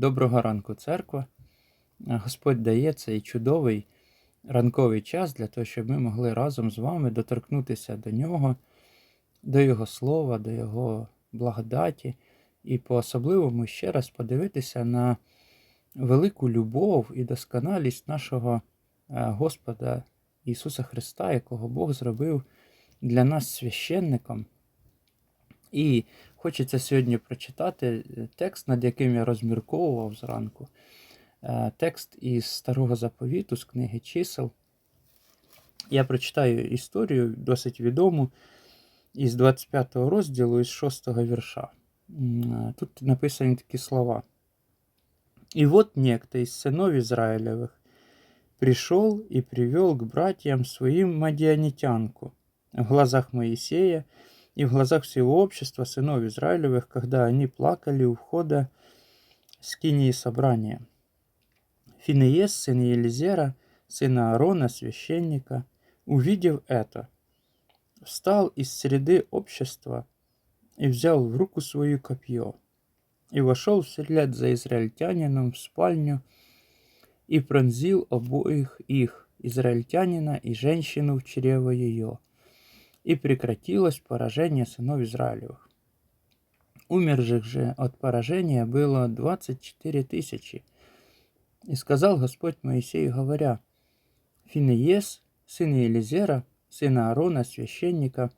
Доброго ранку, церква. Господь дає цей чудовий ранковий час для того, щоб ми могли разом з вами доторкнутися до нього, до Його слова, до Його благодаті, і по-особливому ще раз подивитися на велику любов і досконалість нашого е, Господа Ісуса Христа, якого Бог зробив для нас священником. І хочеться сьогодні прочитати е, текст, над яким я розмірковував зранку. Е, Текст із Старого Заповіту, з книги чисел. Я прочитаю історію досить відому із 25 розділу, із 6 вірша. Е, Тут написані такі слова. «И вот некто из сынов Израилевых пришел и привел к братьям своим мадианитянку в глазах Моисея и в глазах всего общества сынов Израилевых, когда они плакали у входа скинии собрания. Финеес, сын Елизера, сына Аарона, священника, увидев это, встал из среды общества и взял в руку свою копье, и вошел вслед за израильтянином в спальню и пронзил обоих их, израильтянина и женщину в чрево ее, и прекратилось поражение сынов Израилевых. Умерших же от поражения было двадцать четыре тысячи. И сказал Господь Моисею, говоря, Финеес, сын Елизера, сына Аарона, священника,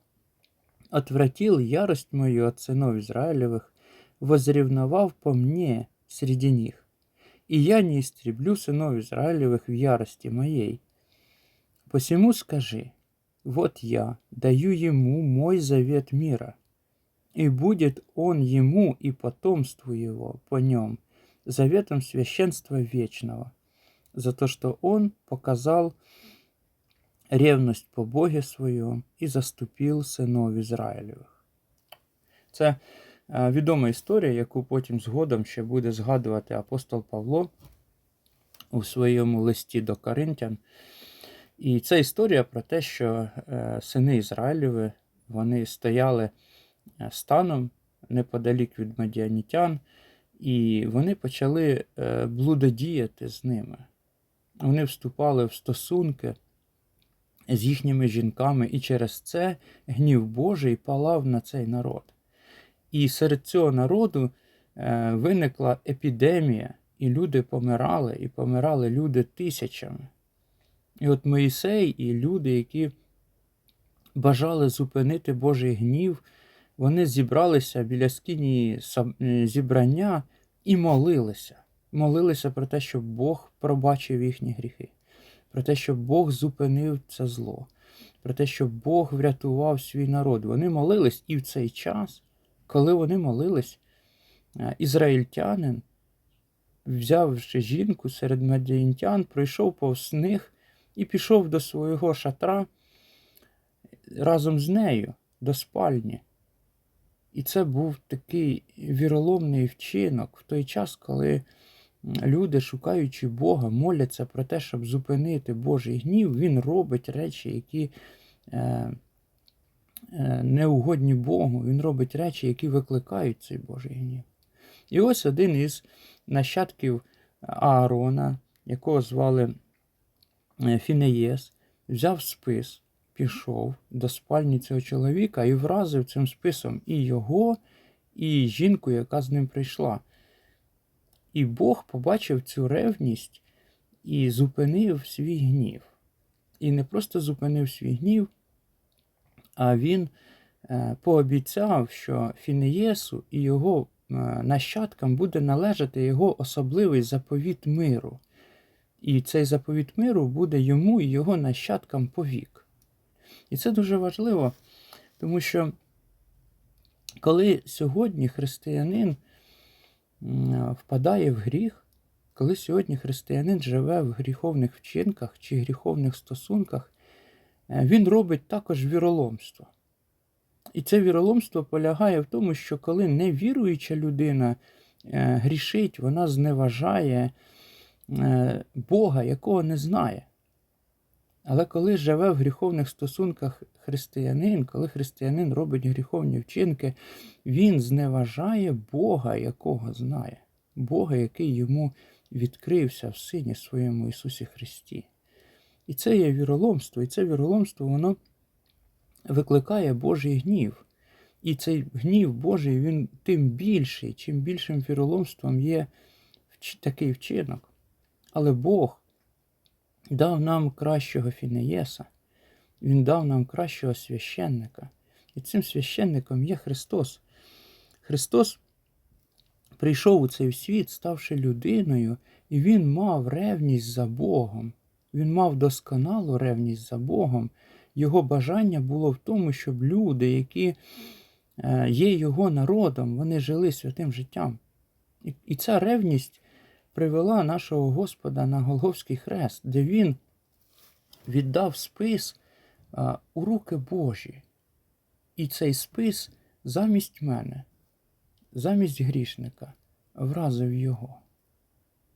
отвратил ярость мою от сынов Израилевых, возревновав по мне среди них. И я не истреблю сынов Израилевых в ярости моей. Посему скажи, вот я даю ему мой завет мира, и будет он ему и потомству его по нем, заветом священства вечного, за то, что он показал ревность по Боге своем і заступив синов Ізраїлевих. Це відома історія, яку потім згодом ще буде згадувати апостол Павло у своєму листі до Коринтян. І це історія про те, що е, сини Ізраїлєві вони стояли е, станом неподалік від медіанітян, і вони почали е, блудодіяти з ними. Вони вступали в стосунки з їхніми жінками, і через це гнів Божий палав на цей народ. І серед цього народу виникла епідемія, і люди помирали, і помирали люди тисячами. І от Моїсей і люди, які бажали зупинити Божий гнів, вони зібралися біля скинії сам- е, зібрання і молилися. Молилися про те, щоб Бог пробачив їхні гріхи, про те, щоб Бог зупинив це зло, про те, щоб Бог врятував свій народ. Вони молились, і в цей час, коли вони молились, е, ізраїльтянин, взявши жінку серед медіантян, пройшов повз них і пішов до свого шатра разом з нею до спальні. І це був такий віроломний вчинок в той час, коли люди, шукаючи Бога, моляться про те, щоб зупинити Божий гнів, він робить речі, які е, е, неугодні Богу. Він робить речі, які викликають цей Божий гнів. І ось один із нащадків Аарона, якого звали Фінеєс, взяв спис, пішов до спальні цього чоловіка і вразив цим списом і його, і жінку, яка з ним прийшла. І Бог побачив цю ревність і зупинив свій гнів. І не просто зупинив свій гнів, а він е, пообіцяв, що Фінеєсу і його е, нащадкам буде належати його особливий заповіт миру. І цей заповіт миру буде йому і його нащадкам повік. І це дуже важливо, тому що коли сьогодні християнин впадає в гріх, коли сьогодні християнин живе в гріховних вчинках чи гріховних стосунках, е, він робить також віроломство. І це віроломство полягає в тому, що коли невіруюча людина е, грішить, вона зневажає Бога, якого не знає. Але коли живе в гріховних стосунках християнин, коли християнин робить гріховні вчинки, він зневажає Бога, якого знає. Бога, який йому відкрився в Сині своєму Ісусі Христі. І це є віроломство, і це віроломство, воно викликає Божий гнів. І цей гнів Божий, він тим більший, чим більшим віроломством є такий вчинок. Але Бог дав нам кращого Фінеєса, Він дав нам кращого священника. І цим священником є Христос. Христос прийшов у цей світ, ставши людиною, і Він мав ревність за Богом. Він мав досконалу ревність за Богом. Його бажання було в тому, щоб люди, які е, є його народом, вони жили святим життям. І, і ця ревність привела нашого Господа на Голговський хрест, де він віддав спис у руки Божі. І цей спис замість мене, замість грішника, вразив його.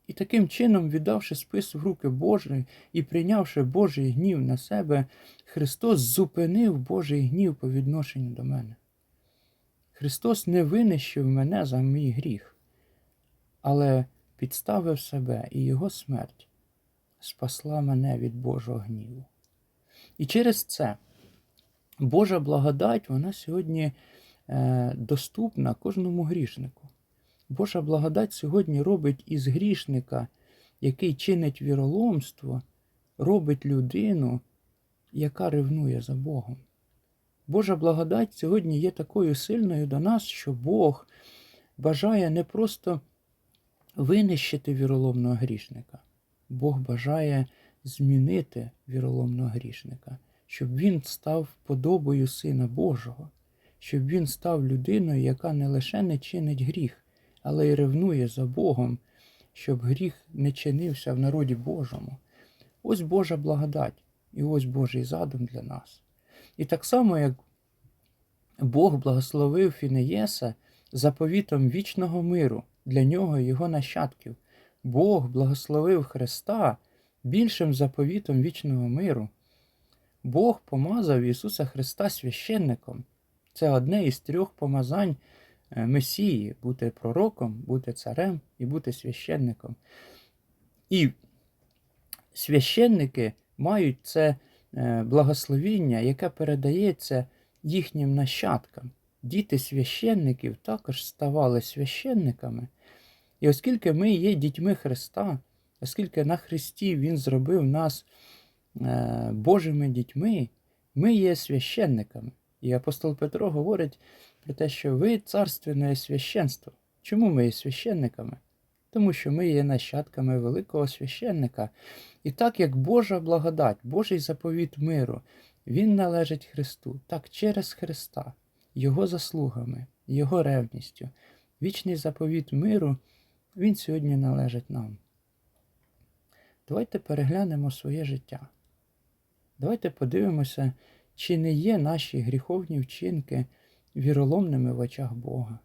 І таким чином, віддавши спис в руки Божі і прийнявши Божий гнів на себе, Христос зупинив Божий гнів по відношенню до мене. Христос не винищив мене за мій гріх, але підставив себе і Його смерть спасла мене від Божого гніву. І через це Божа благодать, вона сьогодні е, доступна кожному грішнику. Божа благодать сьогодні робить із грішника, який чинить віроломство, робить людину, яка ревнує за Богом. Божа благодать сьогодні є такою сильною до нас, що Бог бажає не просто винищити віроломного грішника, Бог бажає змінити віроломного грішника, щоб він став подобою Сина Божого, щоб він став людиною, яка не лише не чинить гріх, але й ревнує за Богом, щоб гріх не чинився в народі Божому. Ось Божа благодать і ось Божий задум для нас. І так само, як Бог благословив Фінеєса заповітом вічного миру для нього і його нащадків, Бог благословив Христа більшим заповітом вічного миру. Бог помазав Ісуса Христа священником. Це одне із трьох помазань е, Месії бути пророком, бути царем і бути священником. І священники мають це е, благословіння, яке передається їхнім нащадкам. Діти священників також ставали священниками. І оскільки ми є дітьми Христа, оскільки на Христі Він зробив нас е, Божими дітьми, ми є священниками. І апостол Петро говорить про те, що ви царственне священство. Чому ми є священниками? Тому що ми є нащадками великого священника. І так як Божа благодать, Божий заповіт миру, він належить Христу, так через Христа, Його заслугами, Його ревністю, вічний заповіт миру, він сьогодні належить нам. Давайте переглянемо своє життя. Давайте подивимося, чи не є наші гріховні вчинки віроломними в очах Бога.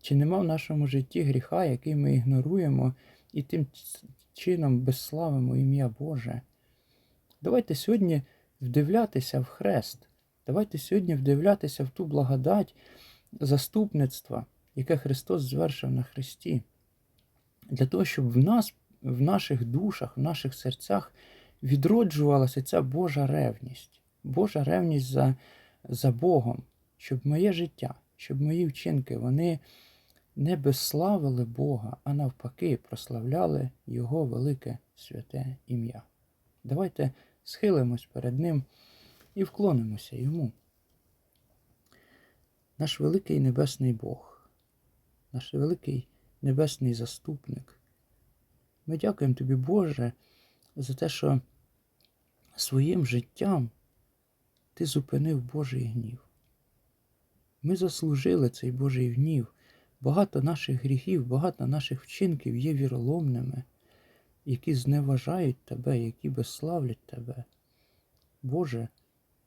Чи нема в нашому житті гріха, який ми ігноруємо і тим чином безславимо ім'я Боже? Давайте сьогодні вдивлятися в хрест. Давайте сьогодні вдивлятися в ту благодать заступництва, яке Христос звершив на Христі, для того, щоб в нас, в наших душах, в наших серцях відроджувалася ця Божа ревність, Божа ревність за, за Богом, щоб моє життя, щоб мої вчинки, вони не безславили Бога, а навпаки, прославляли Його велике святе ім'я. Давайте схилимось перед Ним і вклонимося Йому. Наш великий небесний Бог, наш великий небесний заступник. Ми дякуємо Тобі, Боже, за те, що своїм життям Ти зупинив Божий гнів. Ми заслужили цей Божий гнів. Багато наших гріхів, багато наших вчинків є віроломними, які зневажають Тебе, які безславлять Тебе. Боже,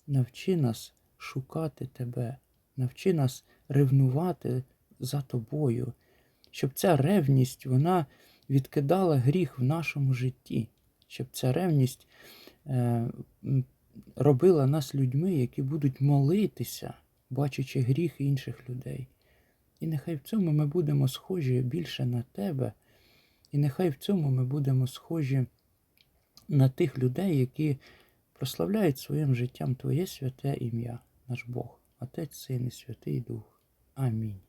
навчи нас шукати Тебе, навчи нас ревнувати за Тобою, щоб ця ревність вона відкидала гріх в нашому житті, щоб ця ревність е, робила нас людьми, які будуть молитися, бачачи гріх інших людей. І нехай в цьому ми будемо схожі більше на тебе, і нехай в цьому ми будемо схожі на тих людей, які прославляють своїм життям Твоє святе ім'я, наш Бог, Отець, Син і Святий Дух. Амінь.